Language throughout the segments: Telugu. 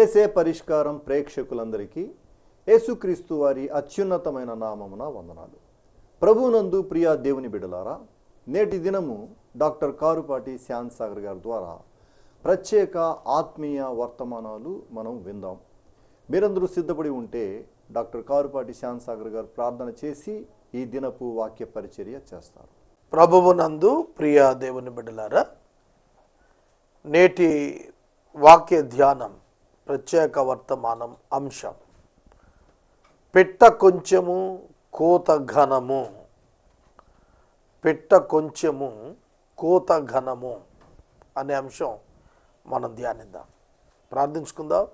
ఏసే పరిష్కారం ప్రేక్షకులందరికీ యేసుక్రీస్తు వారి అత్యున్నతమైన నామమున వందనాలు. ప్రభునందు ప్రియా దేవుని బిడలారా నేటి దినము డాక్టర్ కారుపాటి శ్యాన్ సాగర్ గారి ద్వారా ప్రత్యేక ఆత్మీయ వర్తమానాలు మనం విందాం. మీరందరూ సిద్ధపడి ఉంటే డాక్టర్ కారుపాటి శ్యాన్ సాగర్ గారు ప్రార్థన చేసి ఈ దినపు వాక్య పరిచర్య చేస్తారు. ప్రభువునందు ప్రియా దేవుని బిడ్డలారా నేటి వాక్య ధ్యానం ప్రత్యేక వర్తమానం అంశం. పిట్ట కొంచెము కోత ఘనము. పిట్ట కొంచెము కోత ఘనము అనే అంశం మనం ధ్యానిద్దాం. ప్రార్థించుకుందాం.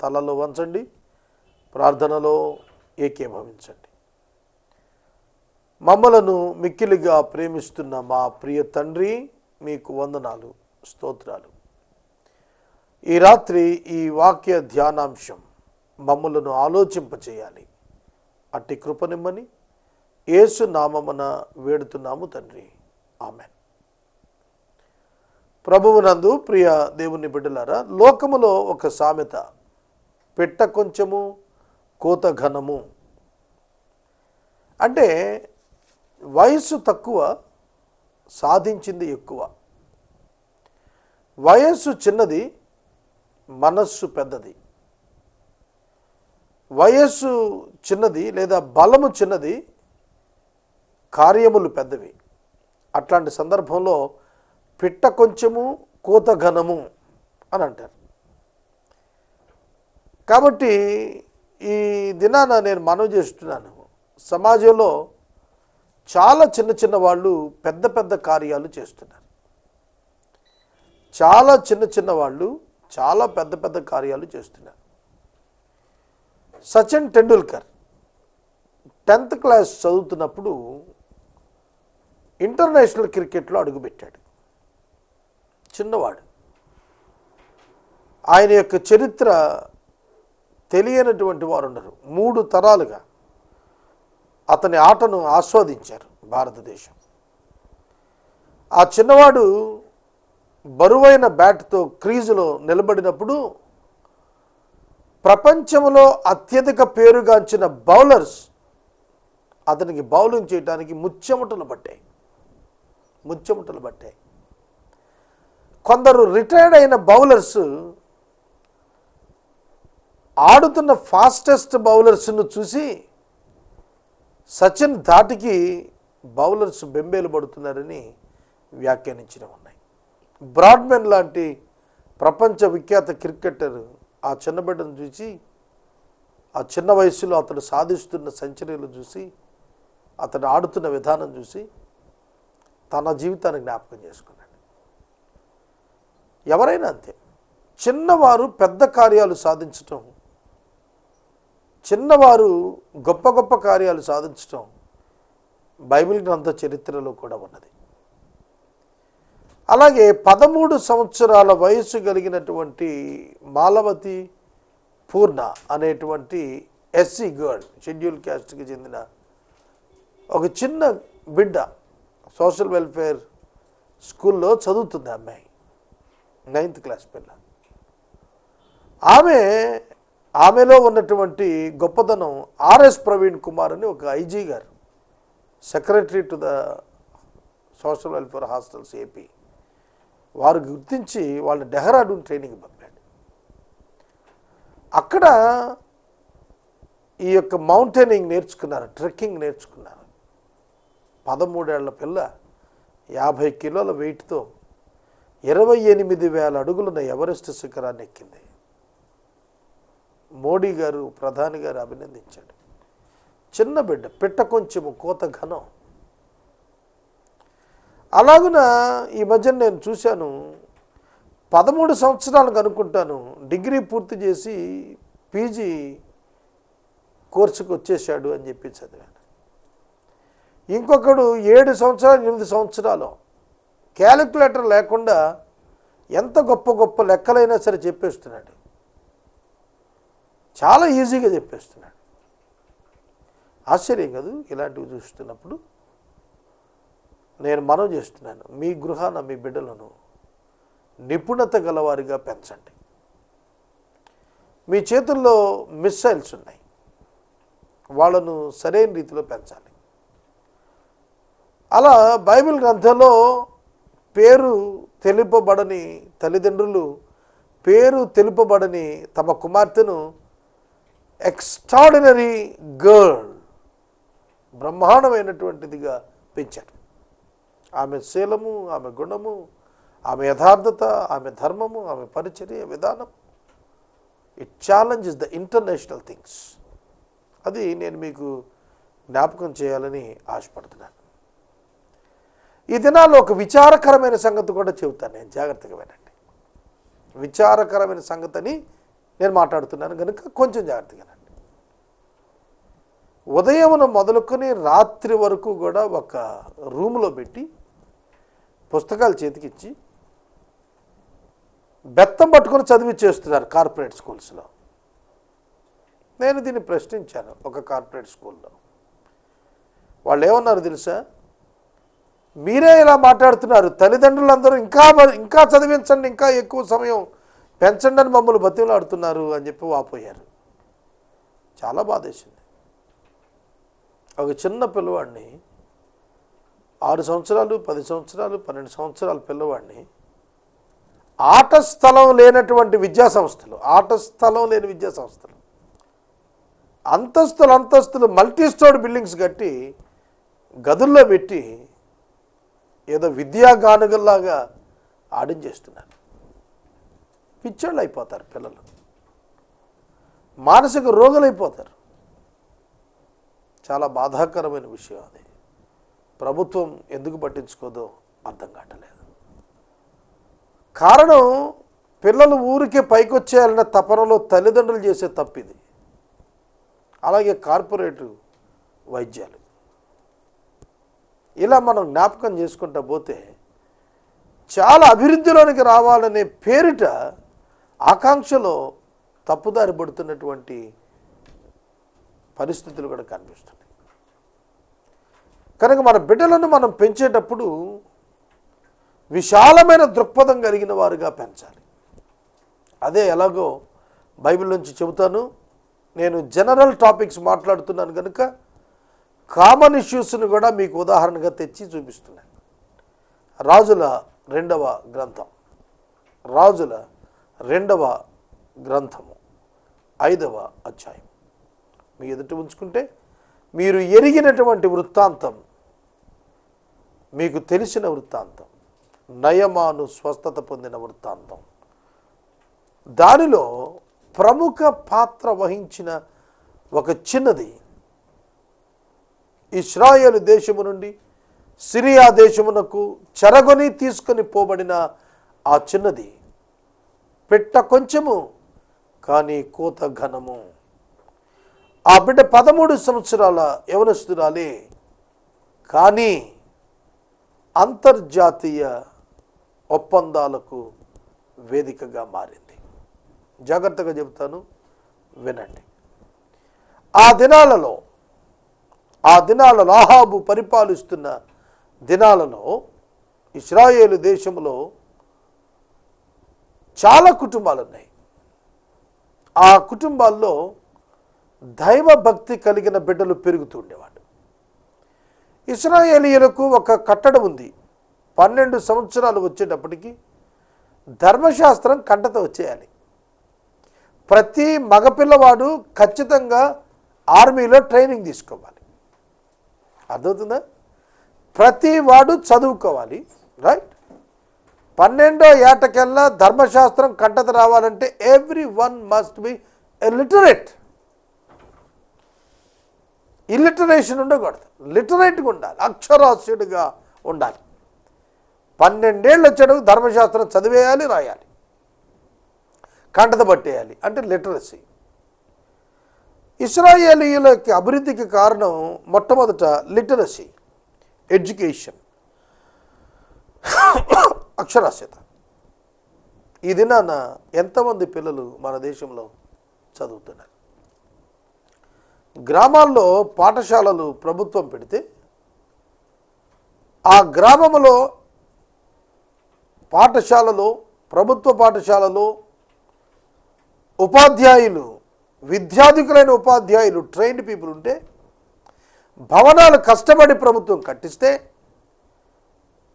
తలలో వంచండి. ప్రార్థనలో ఏకీభవించండి. మమ్మలను మిక్కిలిగా ప్రేమిస్తున్న మా ప్రియ తండ్రి మీకు వందనాలు స్తోత్రాలు. ఈ రాత్రి ఈ వాక్య ధ్యానాంశం మమ్మలను ఆలోచింపచేయాలి. అట్టి కృపనిమ్మని యేసు నామమున వేడుతున్నాము తండ్రి. ఆమె ప్రభువునందు ప్రియ దేవుని బిడ్డలారా లోకములో ఒక సామెత పెట్ట కొంచెము కోత ఘనము. అంటే వయస్సు తక్కువ సాధించింది ఎక్కువ. వయస్సు చిన్నది మనస్సు పెద్దది. వయస్సు చిన్నది లేదా బలము చిన్నది కార్యములు పెద్దవి. అట్లాంటి సందర్భంలో పిట్ట కొంచెము కోత ఘనము అని అంటారు. కాబట్టి ఈ దినాన నేను మనవి చేస్తున్నాను. సమాజంలో చాలా చిన్న చిన్న వాళ్ళు పెద్ద పెద్ద కార్యాలు చేస్తున్నారు. చాలా చిన్న చిన్న వాళ్ళు చాలా పెద్ద పెద్ద కార్యాలు చేస్తున్నారు. సచిన్ టెండూల్కర్ టెన్త్ క్లాస్ చదువుతున్నప్పుడు ఇంటర్నేషనల్ క్రికెట్లో అడుగుపెట్టాడు. చిన్నవాడు. ఆయన యొక్క చరిత్ర తెలియనటువంటి వారు ఉండరు మూడు తరాలుగా అతని ఆటను ఆస్వాదించారు భారతదేశం. ఆ చిన్నవాడు బరువైన బ్యాట్తో క్రీజులో నిలబడినప్పుడు ప్రపంచంలో అత్యధిక పేరుగాంచిన బౌలర్స్ అతనికి బౌలింగ్ చేయడానికి ముచ్చెమటలు పట్టాయి. ముచ్చెమటలు పట్టాయి. కొందరు రిటైర్డ్ అయిన బౌలర్స్ ఆడుతున్న ఫాస్టెస్ట్ బౌలర్స్ను చూసి సచిన్ ధాటికి బౌలర్స్ బెంబేలు పడుతున్నారని వ్యాఖ్యానించడం ఉన్నాయి. బ్రాడ్మెన్ లాంటి ప్రపంచ విఖ్యాత క్రికెటర్ ఆ చిన్న బిడ్డను చూసి ఆ చిన్న వయసులో అతడు సాధిస్తున్న సెంచరీలు చూసి అతడు ఆడుతున్న విధానం చూసి తన జీవితాన్ని జ్ఞాపకం చేసుకున్నాడు. ఎవరైనా అంతే. చిన్నవారు పెద్ద కార్యాలు సాధించటం చిన్నవారు గొప్ప గొప్ప కార్యాలు సాధించటం బైబిల్ గ్రంథ చరిత్రలో కూడా ఉన్నది. అలాగే పదమూడు సంవత్సరాల వయసు కలిగినటువంటి మాలవతి పూర్ణ అనేటువంటి ఎస్సీ గర్ల్ షెడ్యూల్ క్యాస్ట్కి చెందిన ఒక చిన్న బిడ్డ సోషల్ వెల్ఫేర్ స్కూల్లో చదువుతుంది అమ్మాయి నైన్త్ క్లాస్ పిల్ల. ఆమె ఆమెలో ఉన్నటువంటి గొప్పదనం ఆర్ఎస్ ప్రవీణ్ కుమార్ అని ఒక ఐజీ గారు secretary to the social welfare hostels AP. వారు గుర్తించి వాళ్ళ డెహ్రాడూన్ ట్రైనింగ్ పంపాడు. అక్కడ ఈ యొక్క మౌంటైనింగ్ నేర్చుకున్నారు ట్రెక్కింగ్ నేర్చుకున్నారు. పదమూడేళ్ళ పిల్ల యాభై కిలోల వెయిట్తో ఇరవై ఎనిమిది వేల అడుగులున్న ఎవరెస్ట్ శిఖరాన్ని ఎక్కింది. మోడీ గారు ప్రధాని గారు అభినందించాడు. చిన్న బిడ్డ పిట్ట కొంచెము కోత ఘనం. అలాగున ఈ మధ్యన నేను చూశాను పదమూడు సంవత్సరాలకు అనుకుంటాను డిగ్రీ పూర్తి చేసి పీజీ కోర్సుకు వచ్చేసాడు అని చెప్పి చదివాను. ఇంకొకడు ఏడు సంవత్సరాలు ఎనిమిది సంవత్సరాలు. క్యాలిక్యులేటర్ లేకుండా ఎంత గొప్ప గొప్ప లెక్కలైనా సరే చెప్పేస్తున్నాడు. చాలా ఈజీగా చెప్పేస్తున్నాడు. ఆశ్చర్యం కాదు ఇలాంటివి చూస్తున్నప్పుడు. నేను మనవి చేస్తున్నాను. మీ గృహాన మీ బిడ్డలను నిపుణత గలవారిగా పెంచండి. మీ చేతుల్లో మిస్సైల్స్ ఉన్నాయి. వాళ్ళను సరైన రీతిలో పెంచాలి. అలా బైబిల్ గ్రంథంలో పేరు తెలుపబడని తల్లిదండ్రులు పేరు తెలుపబడని తమ కుమార్తెను ఎక్స్ట్రాడినరీ గర్ల్ బ్రహ్మాండమైనటువంటిదిగా పెంచారు. ఆమె శీలము ఆమె గుణము ఆమె యథార్థత ఆమె ధర్మము ఆమె పరిచర్య విధానం. It challenges the international things అది నేను మీకు జ్ఞాపకం చేయాలని ఆశపడుతున్నాను. ఈ దినాల్లో ఒక విచారకరమైన సంగతి కూడా చెబుతాను నేను. జాగ్రత్తగా వినండి. విచారకరమైన సంగతిని నేను మాట్లాడుతున్నాను కనుక కొంచెం జాగ్రత్తగా వినండి. ఉదయమున మొదలుకొని రాత్రి వరకు కూడా ఒక రూమ్లో పెట్టి పుస్తకాలు చేతికిచ్చి బెత్తం పట్టుకొని చదివిచ్చేస్తున్నారు కార్పొరేట్ స్కూల్స్లో. నేను దీన్ని ప్రశ్నించాను ఒక కార్పొరేట్ స్కూల్లో. వాళ్ళు ఏమన్నారు తెలుసా? మీరే ఇలా మాట్లాడుతున్నారు తల్లిదండ్రులందరూ ఇంకా ఇంకా చదివించండి ఇంకా ఎక్కువ సమయం పెంచండి అని మమ్మల్ని బతిమలాడుతున్నారు అని చెప్పి వాపోయారు. చాలా బాధేసింది. ఒక చిన్న పిల్లవాడిని ఆరు సంవత్సరాలు పది సంవత్సరాలు పన్నెండు సంవత్సరాల పిల్లవాడిని ఆట స్థలం లేనటువంటి విద్యా సంస్థలు ఆట స్థలం లేని విద్యా సంస్థలు అంతస్తులు అంతస్తులు మల్టీ స్టోర్ బిల్డింగ్స్ కట్టి గదుల్లో పెట్టి ఏదో విద్యా గానుగల్లాగా ఆడించేస్తున్నారు. పిచ్చోళ్ళు అయిపోతారు పిల్లలు. మానసిక రోగులైపోతారు. చాలా బాధాకరమైన విషయం అది. ప్రభుత్వం ఎందుకు పట్టించుకోదో అర్థం కావట్లేదు. కారణం పిల్లలు ఊరికే పైకొచ్చేయాలన్న తపనలో తల్లిదండ్రులు చేసే తప్పిది. అలాగే కార్పొరేట్ వైద్యాలు. ఇలా మనం జ్ఞాపకం చేసుకుంటా పోతే చాలా అభివృద్ధిలోనికి రావాలనే పేరిట ఆకాంక్షలో తప్పుదారి పడుతున్నటువంటి పరిస్థితులు కూడా కనిపిస్తున్నాయి. కనుక మన బిడ్డలను మనం పెంచేటప్పుడు విశాలమైన దృక్పథం కలిగిన వారుగా పెంచాలి. అదే ఎలాగో బైబిల్ నుంచి చెబుతాను. నేను జనరల్ టాపిక్స్ మాట్లాడుతున్నాను కనుక కామన్ ఇష్యూస్ని కూడా మీకు ఉదాహరణగా తెచ్చి చూపిస్తున్నాను. రాజుల రెండవ గ్రంథం. రాజుల రెండవ గ్రంథము ఐదవ అధ్యాయం. మీ ఎదుట ఉంచుకుంటే మీరు ఎరిగినటువంటి వృత్తాంతం మీకు తెలిసిన వృత్తాంతం నయమాను స్వస్థత పొందిన వృత్తాంతం. దానిలో ప్రముఖ పాత్ర వహించిన ఒక చిన్నది ఇస్రాయేల్ దేశము నుండి సిరియా దేశమునకు చెరగొని తీసుకొని పోబడిన ఆ చిన్నది పెట్ట కొంచెము కానీ కోత ఘనము. ఆ బిడ్డ పదమూడు సంవత్సరాల యవనస్తురాలే. కానీ అంతర్జాతీయ ఒప్పందాలకు వేదికగా మారింది. జాగ్రత్తగా చెబుతాను వినండి. ఆ దినాలలో ఆ దినాలలో ఆహాబు పరిపాలిస్తున్న దినాలలో ఇస్రాయేలు దేశంలో చాలా కుటుంబాలు ఉన్నాయి ఆ కుటుంబాల్లో దైవ భక్తి కలిగిన బిడ్డలు పెరుగుతుండేవాళ్ళు ఇస్రాయేలీయులకు ఒక కట్టడం ఉంది. పన్నెండు సంవత్సరాలు వచ్చేటప్పటికి ధర్మశాస్త్రం కంటత వచ్చేయాలి. ప్రతి మగపిల్లవాడు ఖచ్చితంగా ఆర్మీలో ట్రైనింగ్ తీసుకోవాలి. అర్థమవుతుందా? ప్రతి వాడు చదువుకోవాలి. రైట్? పన్నెండో ఏటకెల్లా ధర్మశాస్త్రం కంటత రావాలంటే every one must be literate. Illiteration ఉండకూడదు. లిటరేట్గా ఉండాలి. అక్షరాస్యుడిగా ఉండాలి. పన్నెండేళ్ళు వచ్చేటప్పుడు ధర్మశాస్త్రం చదివేయాలి రాయాలి. కంటత పట్టేయాలి అంటే లిటరసీ ఇస్రాయేలీలకి అభివృద్ధికి కారణం మొట్టమొదట లిటరసీ ఎడ్యుకేషన్ అక్షరాస్యత. ఈ దినాన ఎంతమంది పిల్లలు మన దేశంలో చదువుతున్నారు? గ్రామాల్లో పాఠశాలలు ప్రభుత్వం పెడితే ఆ గ్రామంలో పాఠశాలలో ప్రభుత్వ పాఠశాలలో ఉపాధ్యాయులు విద్యాధికులైన ఉపాధ్యాయులు ట్రైన్డ్ పీపుల్ ఉంటే భవనాలు కష్టపడి ప్రభుత్వం కట్టిస్తే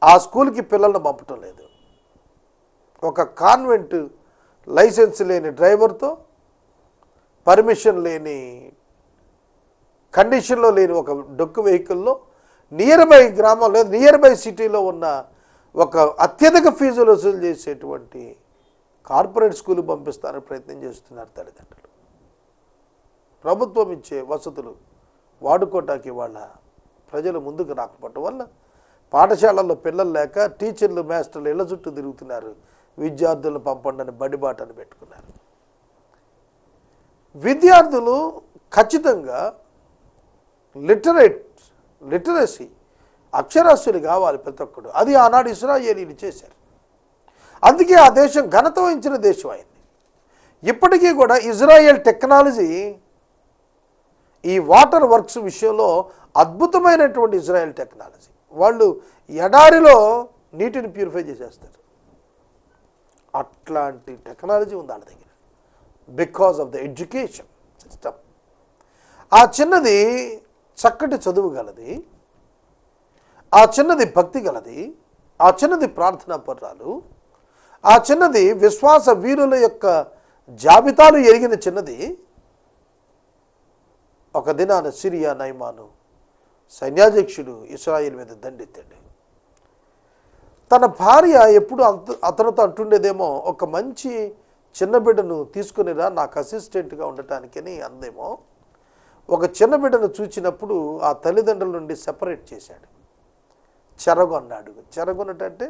ఆ స్కూల్కి పిల్లలను పంపటం లేదు. ఒక కాన్వెంట్ లైసెన్స్ లేని డ్రైవర్తో పర్మిషన్ లేని కండిషన్లో లేని ఒక డొక్కు వెహికల్లో నియర్ బై గ్రామం లేదా నియర్ బై సిటీలో ఉన్న ఒక అత్యధిక ఫీజులు వసూలు చేసేటువంటి కార్పొరేట్ స్కూల్ పంపిస్తారని ప్రయత్నం చేస్తున్నారు తల్లిదండ్రులు. ప్రభుత్వం ఇచ్చే వసతులు వాడుకోవటానికి వాళ్ళ ప్రజలు ముందుకు రాకపోవటం వల్ల పాఠశాలల్లో పిల్లలు లేక టీచర్లు మాస్టర్లు ఇళ్ళ చుట్టూ తిరుగుతున్నారు. విద్యార్థులను పంపండి అని బడిబాటను పెట్టుకున్నారు. విద్యార్థులు ఖచ్చితంగా లిటరేట్ లిటరసీ అక్షరాస్యులు కావాలి ప్రతి ఒక్కడు. అది ఆనాడు ఇస్రాయేలీలు చేశారు. అందుకే ఆ దేశం ఘనత వహించిన దేశం అయింది ఇప్పటికీ కూడా ఇజ్రాయెల్ టెక్నాలజీ ఈ వాటర్ వర్క్స్ విషయంలో అద్భుతమైనటువంటి ఇజ్రాయెల్ టెక్నాలజీ. వాళ్ళు ఎడారిలో నీటిని ప్యూరిఫై చేసేస్తారు. అట్లాంటి టెక్నాలజీ ఉంది వాళ్ళ దగ్గర. Because of the education system. ఆ చిన్నది చక్కటి చదువు గలది ఆ చిన్నది భక్తి గలది ఆ చిన్నది ప్రార్థనా పర్రాలు ఆ చిన్నది విశ్వాస వీరుల యొక్క జాబితాలు ఎరిగిన చిన్నది ఒక దినాన సిరియా నైమాను సైన్యాధ్యక్షుడు ఇస్రాయిల్ మీద దండెత్తాడు. తన భార్య ఎప్పుడు అంత అతనితో అంటుండేదేమో ఒక మంచి చిన్న బిడ్డను తీసుకునిరా నాకు అసిస్టెంట్గా ఉండటానికని అందేమో. ఒక చిన్న బిడ్డను చూచినప్పుడు ఆ తల్లిదండ్రుల నుండి సెపరేట్ చేశాడు. చెరగొన్నాడు. చెరగొన్నటంటే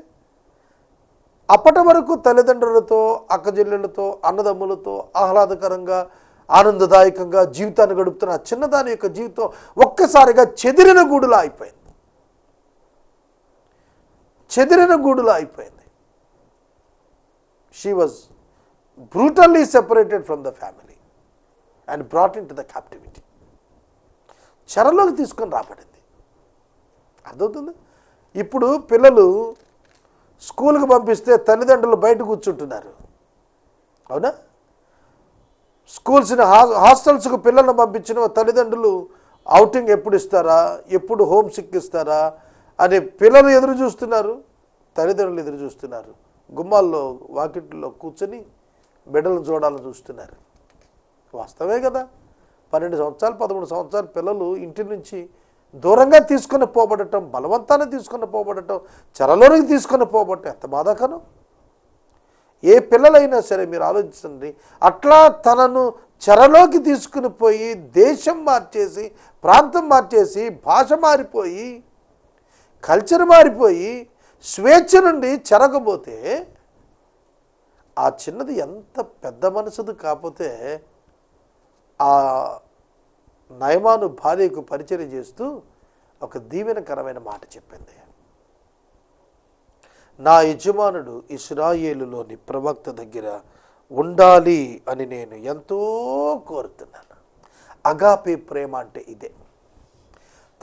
అప్పటి వరకు తల్లిదండ్రులతో అక్కజెల్లెలతో అన్నదమ్ములతో ఆహ్లాదకరంగా ఆనందదాయకంగా జీవితాన్ని గడుపుతున్న ఆ చిన్నదాని యొక్క జీవితం ఒక్కసారిగా చెదిరిన గూడులా అయిపోయింది. చెదిరిన గూడులా అయిపోయింది. She was brutally separated from the family and brought into the captivity చెరలోకి తీసుకొని రాబడింది. అర్థమవుతుంది? ఇప్పుడు పిల్లలు స్కూల్కి పంపిస్తే తల్లిదండ్రులు బయట కూర్చుంటున్నారు. అవునా? స్కూల్స్ని హాస్టల్స్కు పిల్లలను పంపించిన తల్లిదండ్రులు అవుటింగ్ ఎప్పుడు ఇస్తారా? ఎప్పుడు హోమ్ సిక్ ఇస్తారా? అని పిల్లలు ఎదురు చూస్తున్నారు. తల్లిదండ్రులు ఎదురు చూస్తున్నారు. గుమ్మాల్లో వాకిట్లో కూర్చొని బిడ్డలను చూడాలని చూస్తున్నారు. వాస్తవే కదా? పన్నెండు సంవత్సరాలు పదమూడు సంవత్సరాలు పిల్లలు ఇంటి నుంచి దూరంగా తీసుకుని పోబడటం బలవంతాన్ని తీసుకుని పోబడటం చెరలోనికి తీసుకొని పోబడటం ఎంత బాధాకరం? ఏ పిల్లలైనా సరే మీరు ఆలోచించండి అట్లా తనను చెరలోకి తీసుకుని పోయి దేశం మార్చేసి ప్రాంతం మార్చేసి భాష మారిపోయి కల్చర్ మారిపోయి స్వేచ్ఛ నుండి చెరగబోతే ఆ చిన్నది ఎంత పెద్ద మనసుది కాకపోతే ఆ నయమాను భార్యకు పరిచయం చేస్తూ ఒక దీవెనకరమైన మాట చెప్పింది. నా యజమానుడు ఇస్రాయేలులోని ప్రవక్త దగ్గర ఉండాలి అని నేను ఎంతో కోరుతున్నాను. అగాపే ప్రేమ అంటే ఇదే.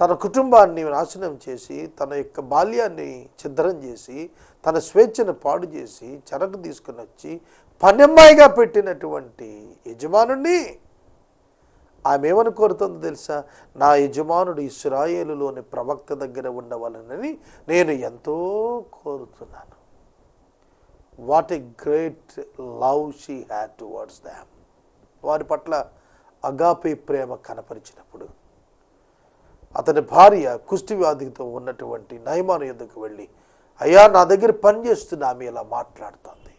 తన కుటుంబాన్ని నాశనం చేసి తన యొక్క బాల్యాన్ని ఛిద్రం చేసి తన స్వేచ్ఛను పాడు చేసి చెరకు తీసుకుని వచ్చి పన్నెమ్మాయిగా పెట్టినటువంటి యజమానుణ్ణి ఆమె ఏమని కోరుతుందో తెలుసా? నా యజమానుడు ఇస్రాయేలులోని ప్రవక్త దగ్గర ఉండవాలనని నేను ఎంతో కోరుతున్నాను. What a great love she had towards them వారి పట్ల అగాపే ప్రేమ కనపరిచినప్పుడు అతని భార్య కుష్టి వ్యాధితో ఉన్నటువంటి నయమాను ఎందుకు వెళ్ళి అయ్యా నా దగ్గర పనిచేస్తున్న ఆమె ఇలా మాట్లాడుతుంది.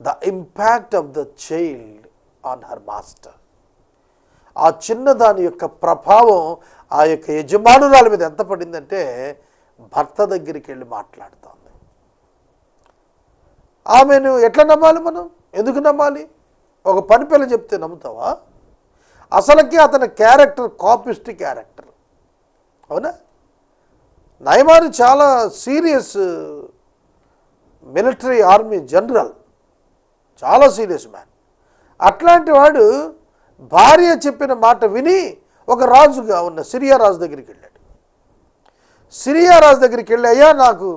The impact of the child on her master ఆ చిన్నదాని యొక్క ప్రభావం ఆ యొక్క యజమానురాల మీద ఎంత పడిందంటే భర్త దగ్గరికి వెళ్ళి మాట్లాడుతోంది. ఆమెను ఎట్లా నమ్మాలి మనం? ఎందుకు నమ్మాలి? ఒక పని పిల్ల చెప్తే నమ్ముతావా? అసలుకి అతని క్యారెక్టర్ కాపిస్ట్ క్యారెక్టర్. అవునా? నయమాని చాలా సీరియస్ మిలిటరీ ఆర్మీ జనరల్. చాలా సీరియస్ మ్యాన్. అట్లాంటి వాడు భార్య చెప్పిన మాట విని ఒక రాజుగా ఉన్న సిరియా రాజు దగ్గరికి వెళ్ళాడు. సిరియా రాజు దగ్గరికి వెళ్ళి అయ్యా నాకు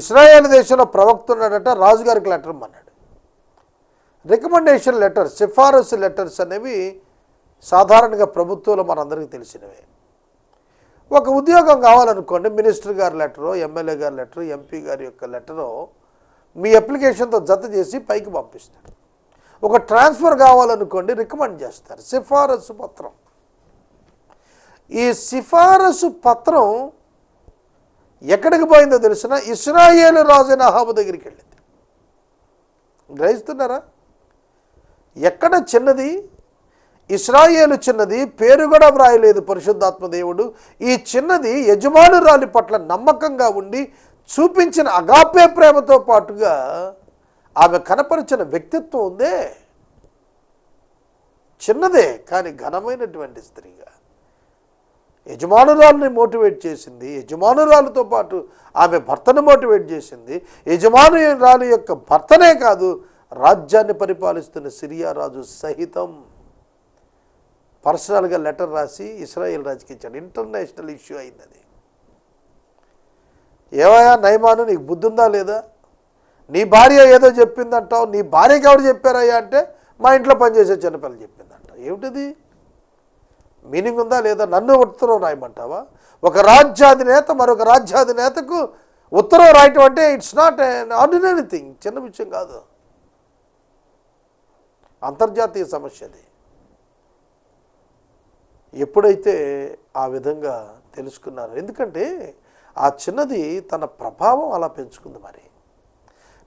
ఇస్రాయేల్ దేశంలో ప్రవక్త ఉన్నాడట రాజుగారికి లెటర్ అన్నాడు రికమెండేషన్ లెటర్ సిఫారసు లెటర్స్ అనేవి సాధారణంగా ప్రభుత్వంలో మనందరికీ తెలిసినవే. ఒక ఉద్యోగం కావాలనుకోండి మినిస్టర్ గారి లెటరో ఎమ్మెల్యే గారి లెటరో ఎంపీ గారి యొక్క లెటరో మీ అప్లికేషన్తో జత చేసి పైకి పంపిస్తాడు. ఒక ట్రాన్స్ఫర్ కావాలనుకోండి రికమెండ్ చేస్తారు. సిఫారసు పత్రం. ఈ సిఫారసు పత్రం ఎక్కడికి పోయిందో తెలిసిన ఇస్రాయేలు రాజైన అహాబు దగ్గరికి వెళ్ళింది. గ్రహిస్తున్నారా? ఎక్కడ చిన్నది? ఇస్రాయేలు చిన్నది పేరు కూడా వ్రాయలేదు పరిశుద్ధాత్మ దేవుడు. ఈ చిన్నది యజమానురాలి పట్ల నమ్మకంగా ఉండి చూపించిన అగాపే ప్రేమతో పాటుగా ఆమె కనపరిచిన వ్యక్తిత్వం ఉందే చిన్నదే కానీ ఘనమైనటువంటి స్త్రీగా. యజమానురాలని మోటివేట్ చేసింది యజమానురాలతో పాటు ఆమె భర్తను మోటివేట్ చేసింది. యజమానురాలు యొక్క భర్తనే కాదు రాజ్యాన్ని పరిపాలిస్తున్న సిరియా రాజు సహితం. పర్సనల్గా లెటర్ రాసి ఇస్రాయేల్ రాజుకి ఇచ్చాడు ఇంటర్నేషనల్ ఇష్యూ అయింది అది. ఏవయా నయమాను నీకు బుద్ధి ఉందా లేదా? నీ భార్య ఏదో చెప్పిందంటావు నీ భార్యకి ఎవరు చెప్పారయ్యా అంటే మా ఇంట్లో పనిచేసే చిన్నపిల్ల చెప్పిందంట. ఏమిటిది? మీనింగ్ ఉందా లేదా? నన్ను ఉత్తరం రాయమంటావా? ఒక రాజ్యాధినేత మరొక రాజ్యాధినేతకు ఉత్తరం రాయటం అంటే ఇట్స్ నాట్ ఆర్డినరీ థింగ్ చిన్న విషయం కాదు. అంతర్జాతీయ సమస్య అది. ఎప్పుడైతే ఆ విధంగా తెలుసుకున్నారు ఎందుకంటే ఆ చిన్నది తన ప్రభావం అలా పెంచుకుంది మరి.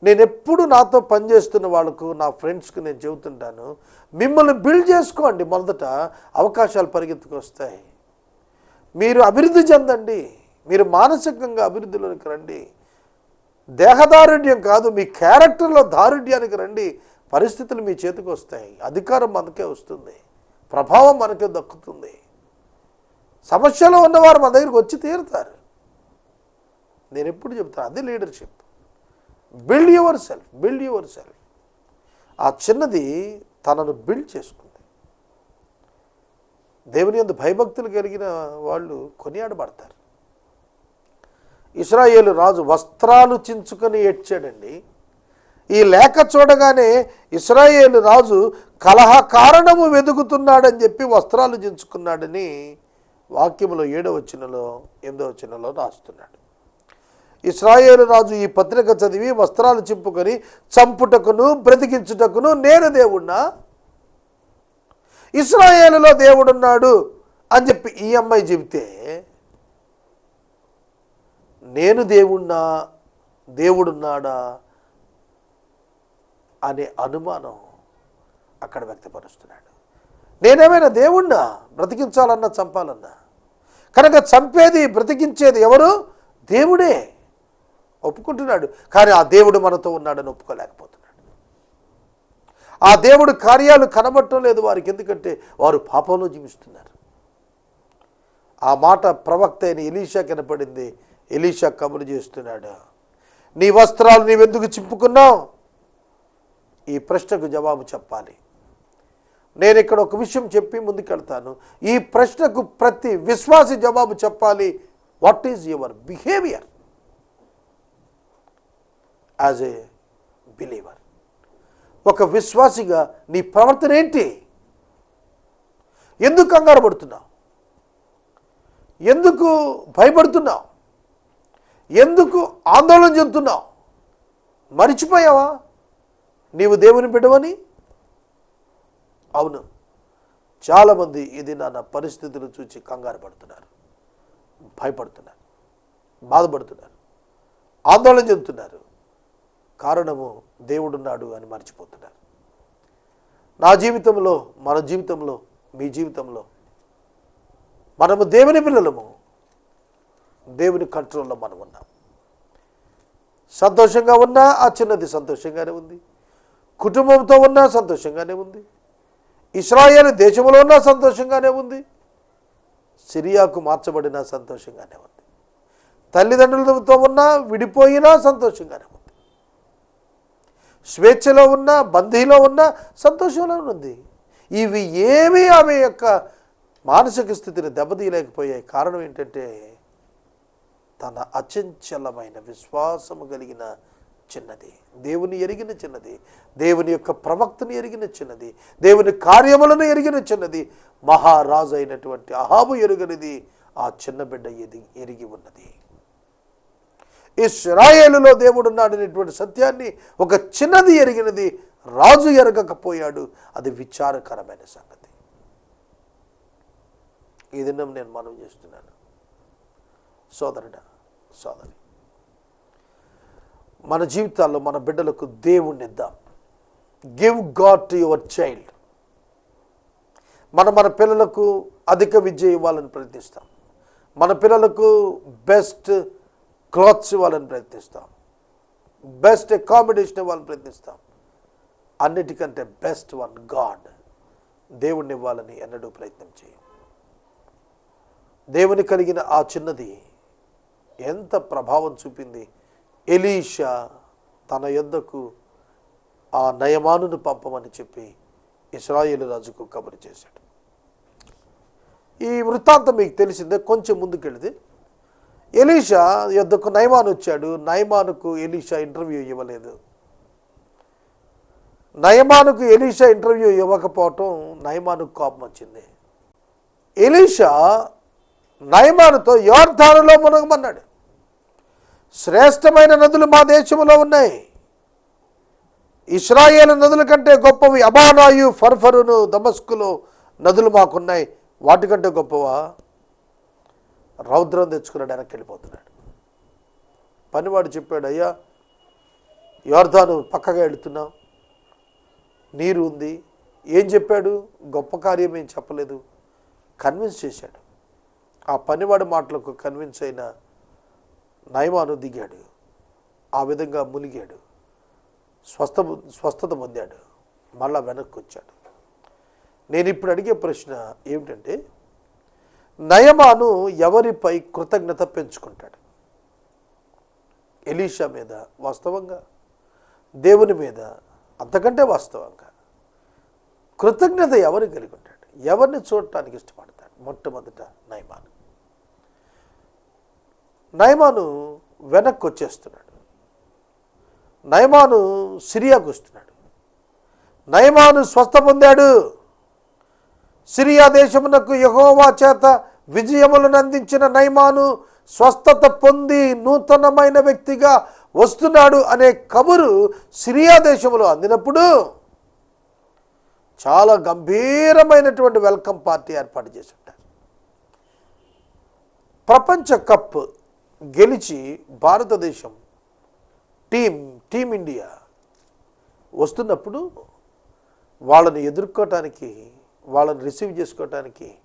నేను ఎప్పుడు నాతో పనిచేస్తున్న వాళ్ళకు నా ఫ్రెండ్స్కి నేను చెబుతుంటాను మిమ్మల్ని బిల్డ్ చేసుకోండి మొదట అవకాశాలు పరిగెత్తుకు వస్తాయి మీరు అభివృద్ధి చెందండి మీరు మానసికంగా అభివృద్ధిలోనికి రండి. దేహదారుఢ్యం కాదు మీ క్యారెక్టర్లో దారుఢ్యానికి రండి పరిస్థితులు మీ చేతికి వస్తాయి అధికారం మనకే వస్తుంది ప్రభావం మనకే దక్కుతుంది. సమస్యలో ఉన్నవారు మన దగ్గరికి వచ్చి తీరుతారు. నేను ఎప్పుడు చెప్తాను అది leadership. Build yourself build yourself ఆ చిన్నది తనను బిల్డ్ చేసుకుంది. దేవుని యందు భయభక్తులు కలిగిన వాళ్ళు కొనియాడబడతారు. ఇస్రాయేలు రాజు వస్త్రాలు చించుకొని ఏడ్చాడండి. ఈ లేఖ చూడగానే ఇస్రాయేలు రాజు కలహ కారణము వెతుకుతున్నాడని చెప్పి వస్త్రాలు చించుకున్నాడని వాక్యములో ఏడో వచ్చినలో ఎనిమిదవ రాస్తున్నాడు. ఇస్రాయేలు రాజు ఈ పత్రిక చదివి వస్త్రాలు చింపుకొని చంపుటకును బ్రతికించుటకును నేను దేవుణ్ణా? ఇస్రాయేలులో దేవుడున్నాడు అని చెప్పి ఈ అమ్మాయి చెబితే నేను దేవుణ్ణా? దేవుడున్నాడా? అనే అనుమానం అక్కడ వ్యక్తపరుస్తున్నాడు. నేనేమైనా దేవుణ్ణా? బ్రతికించాలన్నా చంపాలన్నా? కనుక చంపేది బ్రతికించేది ఎవరు? దేవుడే. ఒప్పుకుంటున్నాడు. కానీ ఆ దేవుడు మనతో ఉన్నాడని ఒప్పుకోలేకపోతున్నాడు. ఆ దేవుడు కార్యాలు కనబడటం లేదు వారికి. ఎందుకంటే వారు పాపంలో జీవిస్తున్నారు. ఆ మాట ప్రవక్త అయిన ఎలీషా కనపడింది. ఎలీషా కబురు చేస్తున్నాడు. నీ వస్త్రాలు నీవెందుకు చింపుకున్నావు? ఈ ప్రశ్నకు జవాబు చెప్పాలి. నేను ఇక్కడ ఒక విషయం చెప్పి ముందుకెళ్తాను. ఈ ప్రశ్నకు ప్రతి విశ్వాసి జవాబు చెప్పాలి. What is your behaviour as a believer ఒక విశ్వాసిగా నీ ప్రవర్తన ఏంటి? ఎందుకు కంగారు పడుతున్నావు? ఎందుకు భయపడుతున్నావు? ఎందుకు ఆందోళన చెందుతున్నావు? మరిచిపోయావా? నీవు దేవుని పెట్టవని అవును. చాలామంది ఇది నా పరిస్థితులు చూసి కంగారు పడుతున్నారు. భయపడుతున్నారు. బాధపడుతున్నారు. ఆందోళన చెందుతున్నారు. కారణము దేవుడున్నాడు అని మర్చిపోతున్నారు. నా జీవితంలో మన జీవితంలో మీ జీవితంలో మనము దేవుని పిల్లలము దేవుని కంట్రోల్లో మనం ఉన్నాం. సంతోషంగా ఉన్నా ఆ చిన్నది సంతోషంగానే ఉంది. కుటుంబంతో ఉన్నా సంతోషంగానే ఉంది. ఇస్రాయేల్ దేశంలో ఉన్నా సంతోషంగానే ఉంది. సిరియాకు మార్చబడినా సంతోషంగానే ఉంది. తల్లిదండ్రులతో ఉన్నా విడిపోయినా సంతోషంగానే ఉంది. స్వేచ్ఛలో ఉన్నా బందీలో ఉన్నా సంతోషంలో ఉంది. ఇవి ఏమీ ఆమె యొక్క మానసిక స్థితిని దెబ్బతీయలేకపోయాయి. కారణం ఏంటంటే తన అచంచలమైన విశ్వాసము కలిగిన చిన్నది. దేవుని ఎరిగిన చిన్నది. దేవుని యొక్క ప్రవక్తను ఎరిగిన చిన్నది. దేవుని కార్యములను ఎరిగిన చిన్నది. మహారాజు అయినటువంటి అహాబు ఎరుగనిది ఆ చిన్న బిడ్డ ఎది ఎరిగి ఉన్నది. ఇస్రాయేలులో దేవుడు ఉన్నాడనేటువంటి సత్యాన్ని ఒక చిన్నది ఎరిగినది రాజు ఎరగకపోయాడు. అది విచారకరమైన సంగతి. ఈ దినం నేను మనం చేస్తున్నాను. సోదరుడా సోదరి మన జీవితాల్లో మన బిడ్డలకు దేవుణ్ణి ఇద్దాం. Give God to your child మనం మన పిల్లలకు అధిక విద్య ఇవ్వాలని ప్రయత్నిస్తాం. మన పిల్లలకు బెస్ట్ క్లాత్స్ ఇవ్వాలని ప్రయత్నిస్తాం. బెస్ట్ అకామిడేషన్ ఇవ్వాలని ప్రయత్నిస్తాం. అన్నిటికంటే బెస్ట్ వన్ గాడ్ దేవుణ్ణి ఇవ్వాలని ఎన్నడూ ప్రయత్నం చేయం. దేవుని కలిగిన ఆ చిన్నది ఎంత ప్రభావం చూపింది? ఎలీషా తన యొద్దకు ఆ నయమానును పంపమని చెప్పి ఇస్రాయేలు రాజుకు కబురు చేశాడు. ఈ వృత్తాంతం మీకు తెలిసిందే కొంచెం ముందుకెళితే ఎలీషా యొద్దకు నైమాన్ వచ్చాడు. నయమానుకు ఎలీషా ఇంటర్వ్యూ ఇవ్వలేదు. నయమానుకు ఎలీషా ఇంటర్వ్యూ ఇవ్వకపోవటం నయమానుకు కోపం వచ్చింది. ఎలీషా నయమానుతో యోర్ధానులో మునగమన్నాడు. శ్రేష్టమైన నదులు మా దేశంలో ఉన్నాయి. ఇస్రాయేల్ నదుల కంటే గొప్పవి అబానాయు ఫర్ఫరును దమస్కులు నదులు మాకున్నాయి. వాటికంటే గొప్పవా? రౌద్రం తెచ్చుకున్నాడు వెనక్కి వెళ్ళిపోతున్నాడు పనివాడు చెప్పాడు అయ్యా యోర్ధాను పక్కగా వెళుతున్నాం నీరు ఉంది. ఏం చెప్పాడు? గొప్ప కార్యం ఏం చెప్పలేదు. కన్విన్స్ చేశాడు. ఆ పనివాడి మాటలకు కన్విన్స్ అయిన నయమాను దిగాడు. ఆ విధంగా మునిగాడు. స్వస్థ స్వస్థత పొందాడు. మళ్ళా వెనక్కి వచ్చాడు నేను ఇప్పుడు అడిగే ప్రశ్న ఏమిటంటే నయమాను ఎవరిపై కృతజ్ఞత పెంచుకుంటాడు? ఎలీషా మీద వాస్తవంగా? దేవుని మీద అంతకంటే వాస్తవంగా? కృతజ్ఞత ఎవరు కలిగి ఉంటాడు? ఎవరిని చూడటానికి ఇష్టపడతాడు? మొట్టమొదట నయమాను. నయమాను వెనక్కి వచ్చేస్తున్నాడు. నయమాను సిరియాకు వస్తున్నాడు నయమాను స్వస్థ పొందాడు. సిరియా దేశమునకు యహోవా చేత విజయములను అందించిన నైమాను స్వస్థత పొంది నూతనమైన వ్యక్తిగా వస్తున్నాడు అనే కబురు సిరియా దేశంలో అందినప్పుడు చాలా గంభీరమైనటువంటి వెల్కమ్ పార్టీ ఏర్పాటు చేసి ఉంటారు ప్రపంచ కప్ గెలిచి భారతదేశం టీం టీం ఇండియా వస్తున్నప్పుడు వాళ్ళని ఎదుర్కోవటానికి వాళ్ళని రిసీవ్ చేసుకోవటానికి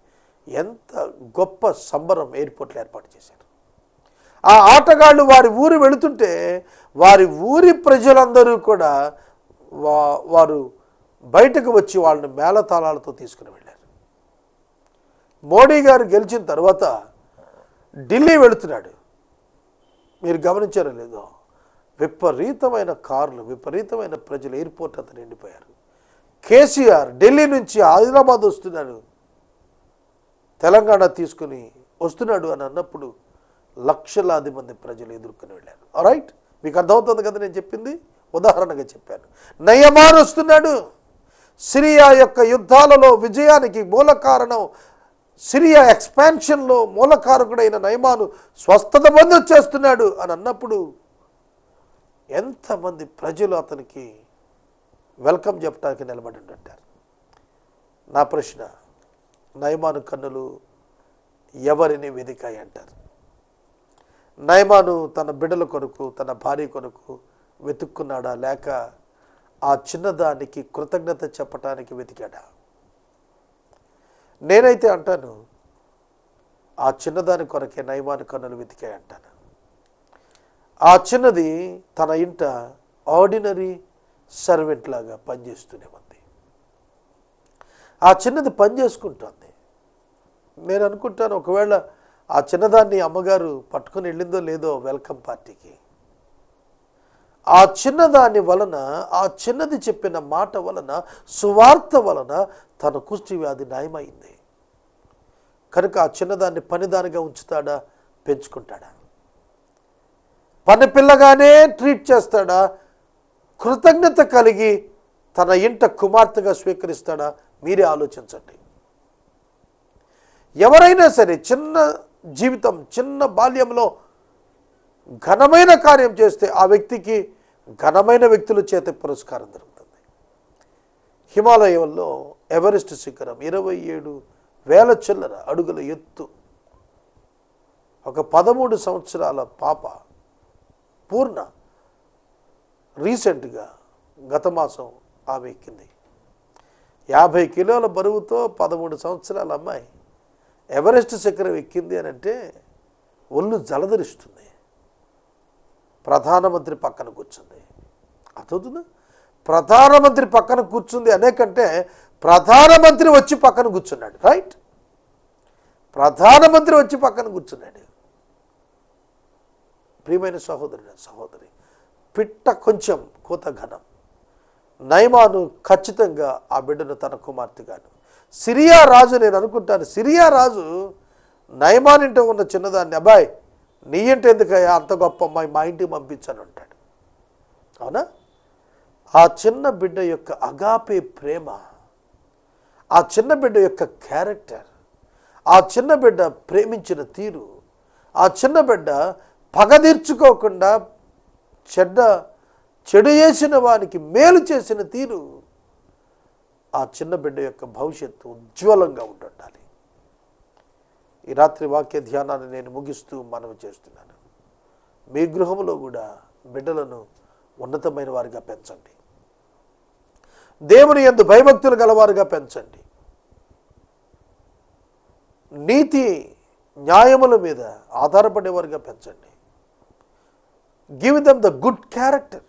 ఎంత గొప్ప సంబరం ఎయిర్పోర్ట్లో ఏర్పాటు చేశారు. ఆ ఆటగాళ్ళు వారి ఊరు వెళుతుంటే వారి ఊరి ప్రజలందరూ కూడా వా వారు బయటకు వచ్చి వాళ్ళని మేళతాళాలతో తీసుకుని వెళ్ళారు. మోడీ గారు గెలిచిన తర్వాత ఢిల్లీ వెళుతున్నాడు. మీరు గమనించారో లేదో? విపరీతమైన కార్లు విపరీతమైన ప్రజలు ఎయిర్పోర్ట్ అంతా నిండిపోయారు. కేసీఆర్ ఢిల్లీ నుంచి ఆదిలాబాద్ వస్తున్నాడు. తెలంగాణ తీసుకుని వస్తున్నాడు అని అన్నప్పుడు లక్షలాది మంది ప్రజలు ఎదుర్కొని వెళ్ళారు. రైట్ మీకు అర్థమవుతుంది కదా నేను చెప్పింది? ఉదాహరణగా చెప్పాను. నయమాన్ వస్తున్నాడు. సిరియా యొక్క యుద్ధాలలో విజయానికి మూల కారణం సిరియా ఎక్స్పాన్షన్లో మూలకారకుడైన నయమాను స్వస్థత పొంది వచ్చేస్తున్నాడు అని అన్నప్పుడు ఎంతమంది ప్రజలు అతనికి వెల్కమ్ చెప్పడానికి నిలబడి ఉంటారు నా ప్రశ్న నయమాను కన్నులు ఎవరిని వెదికాయి అంటారు నయమాను తన బిడ్డల కొరకు తన భార్య కొరకు వెతుక్కున్నాడా? లేక ఆ చిన్నదానికి కృతజ్ఞత చెప్పటానికి వెతికాడా? నేనైతే అంటాను ఆ చిన్నదాని కొరకే నయమాను కన్నులు వెతికాయి అంటాను ఆ చిన్నది తన ఇంట ఆర్డినరీ సర్వెంట్ లాగా పనిచేస్తూనే ఉంది. ఆ చిన్నది పని చేసుకుంటుంది. నేను అనుకుంటాను ఒకవేళ ఆ చిన్నదాన్ని అమ్మగారు పట్టుకొని వెళ్ళిందో లేదో వెల్కమ్ పార్టీకి. ఆ చిన్నదాని వలన ఆ చిన్నది చెప్పిన మాట వలన సువార్త వలన తన కుష్టి వ్యాధి నయమైంది. కనుక ఆ చిన్నదాన్ని పనిదానిగా ఉంచుతాడా? పెంచుకుంటాడా? పని పిల్లగానే ట్రీట్ చేస్తాడా? కృతజ్ఞత కలిగి తన ఇంట కుమార్తెగా స్వీకరిస్తాడా? మీరే ఆలోచించండి. ఎవరైనా సరే చిన్న జీవితం చిన్న బాల్యంలో ఘనమైన కార్యం చేస్తే ఆ వ్యక్తికి ఘనమైన వ్యక్తుల చేత పురస్కారం దొరుకుతుంది. హిమాలయంలో ఎవరెస్ట్ శిఖరం ఇరవై ఏడు వేల చిల్లర అడుగుల ఎత్తు. ఒక పదమూడు సంవత్సరాల పాప పూర్ణ రీసెంట్గా గత మాసం ఆమె ఎక్కింది. యాభై కిలోల బరువుతో పదమూడు సంవత్సరాల అమ్మాయి ఎవరెస్ట్ శిఖరం ఎక్కింది అని అంటే ఒళ్ళు జలధరిస్తుంది. ప్రధానమంత్రి పక్కన కూర్చుంది. అర్థవుతుందా ప్రధానమంత్రి పక్కన కూర్చుంది అనే కంటే ప్రధానమంత్రి వచ్చి పక్కన కూర్చున్నాడు. రైట్? ప్రధానమంత్రి వచ్చి పక్కన కూర్చున్నాడు. ప్రియమైన సహోదరుడు సహోదరి పిట్ట కొంచెం కూత ఘనం. నయమాను ఖచ్చితంగా ఆ బిడ్డను తన కుమార్తెగాను సిరియా రాజు నేను అనుకుంటాను సిరియా రాజు నయమాన్ ఇంట ఉన్న చిన్నదాన్ని అబ్బాయి నీ ఇంటి ఎందుకయ్యా అంత గొప్ప అమ్మాయి మా ఇంటికి పంపించాను అంటాడు. అవునా? ఆ చిన్న బిడ్డ యొక్క అగాపే ప్రేమ ఆ చిన్న బిడ్డ యొక్క క్యారెక్టర్ ఆ చిన్న బిడ్డ ప్రేమించిన తీరు ఆ చిన్న బిడ్డ పగదీర్చుకోకుండా చెడ్డ చెడు చేసిన వానికి మేలు చేసిన తీరు ఆ చిన్న బిడ్డ యొక్క భవిష్యత్తు ఉజ్వలంగా ఉండాలి ఈ రాత్రి వాక్య ధ్యానాన్ని నేను ముగిస్తూ మనవి చేస్తున్నాను. మీ గృహంలో కూడా బిడ్డలను ఉన్నతమైన వారిగా పెంచండి. దేవుని ఎందు భయభక్తులు గలవారుగా పెంచండి. నీతి న్యాయముల మీద ఆధారపడేవారుగా పెంచండి. Give them the good character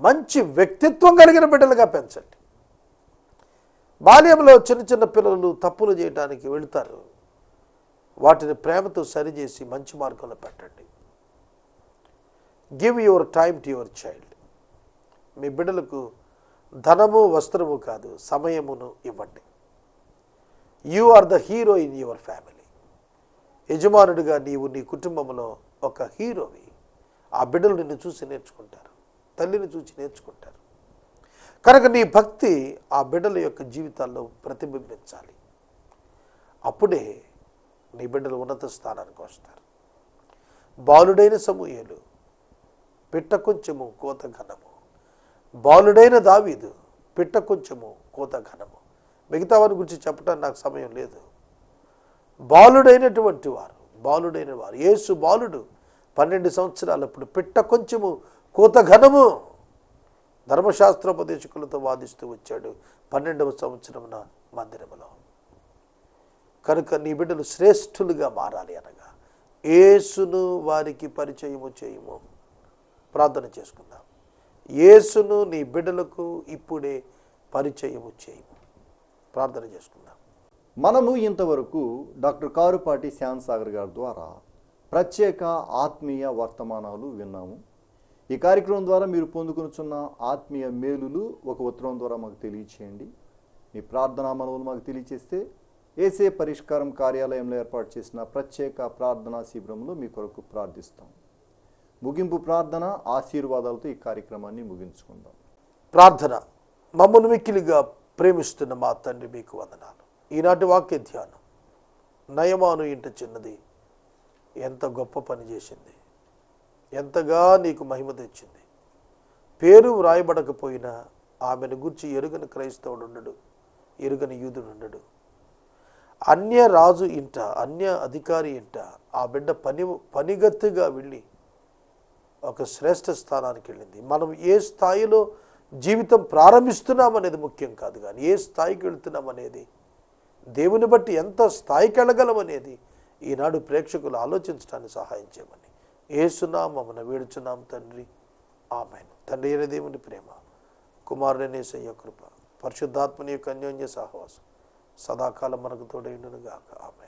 మంచి వ్యక్తిత్వం కలిగిన బిడ్డలుగా పెంచండి. బాల్యంలో చిన్న చిన్న పిల్లలు తప్పులు చేయడానికి వెళుతారు. వాటిని ప్రేమతో సరిచేసి మంచి మార్గంలో పెట్టండి. Give your time to your child మీ బిడ్డలకు ధనము వస్త్రము కాదు సమయమును ఇవ్వండి. You are the hero in your family యజమానుడిగా నీవు నీ కుటుంబంలో ఒక హీరోవి ఆ బిడ్డలు నిన్ను చూసి నేర్చుకుంటారు. తల్లిని చూసి నేర్చుకుంటారు. కనుక నీ భక్తి ఆ బిడ్డల యొక్క జీవితాల్లో ప్రతిబింబించాలి. అప్పుడే నీ బిడ్డలు ఉన్నత స్థానానికి వస్తారు. బాలుడైన సమూహలు పిట్ట కొంచెము కోత ఘనము. బాలుడైన దావీదు పిట్ట కొంచెము కోత ఘనము. మిగతా వారి గురించి చెప్పడానికి నాకు సమయం లేదు. బాలుడైనటువంటి వారు బాలుడైన వారు యేసు బాలుడు పన్నెండు సంవత్సరాలప్పుడు పిట్ట కొంచెము కోత ఘనము ధర్మశాస్త్రోపదేశకులతో వాదిస్తూ వచ్చాడు పన్నెండవ సంవత్సరమున మందిరములో. కనుక నీ బిడ్డలు శ్రేష్ఠులుగా మారాలి అనగా ఏసును వారికి పరిచయము చేయము. ప్రార్థన చేసుకుందాం. ఏసును నీ బిడ్డలకు ఇప్పుడే పరిచయము చేయము. ప్రార్థన చేసుకుందాం. మనము ఇంతవరకు డాక్టర్ కారుపాటి శ్యామ్ సాగర్ గారి ద్వారా ప్రత్యేక ఆత్మీయ వర్తమానాలు విన్నాము. ఈ కార్యక్రమం ద్వారా మీరు పొందుకునిచున్న ఆత్మీయ మేలులు ఒక ఉత్తరం ద్వారా మాకు తెలియచేయండి. మీ ప్రార్థనా మనవులు మాకు తెలియచేస్తే ఏసే పరిష్కారం కార్యాలయంలో ఏర్పాటు చేసిన ప్రత్యేక ప్రార్థనా శిబిరంలో మీ కొరకు ప్రార్థిస్తాం. ముగింపు ప్రార్థన ఆశీర్వాదాలతో ఈ కార్యక్రమాన్ని ముగించుకుందాం. ప్రార్థన. మమ్మల్ని మిక్కిలిగా ప్రేమిస్తున్న మా తండ్రి మీకు వందనాలు. ఈనాటి వాక్య ధ్యానం నయమాను ఇంట చిన్నది ఎంత గొప్ప పని చేసింది. ఎంతగా నీకు మహిమ తెచ్చింది. పేరు వ్రాయబడకపోయినా ఆమెను గుర్చి ఎరుగని క్రైస్తవుడు ఉండడు ఎరుగని యూదుడు ఉండడు. అన్య రాజు ఇంట అన్య అధికారి ఇంట ఆ బిడ్డ పని పనిగత్తుగా వెళ్ళి ఒక శ్రేష్ఠ స్థానానికి వెళ్ళింది మనం ఏ స్థాయిలో జీవితం ప్రారంభిస్తున్నాం అనేది ముఖ్యం కాదు కానీ ఏ స్థాయికి వెళుతున్నామనేది దేవుని బట్టి ఎంత స్థాయికి వెళ్ళగలం అనేది ఈనాడు ప్రేక్షకులు ఆలోచించడానికి సహాయం చేయమని. ఏసునామమున వేడుచున్నాం తండ్రి. ఆమెను. తండ్రి అయిన దేవుని ప్రేమ కుమారుడనేసయ్య కృప పరిశుద్ధాత్మని యొక్క అన్యోన్య సహవాసం సదాకాలం మనకు తోడైండును గాక ఆమె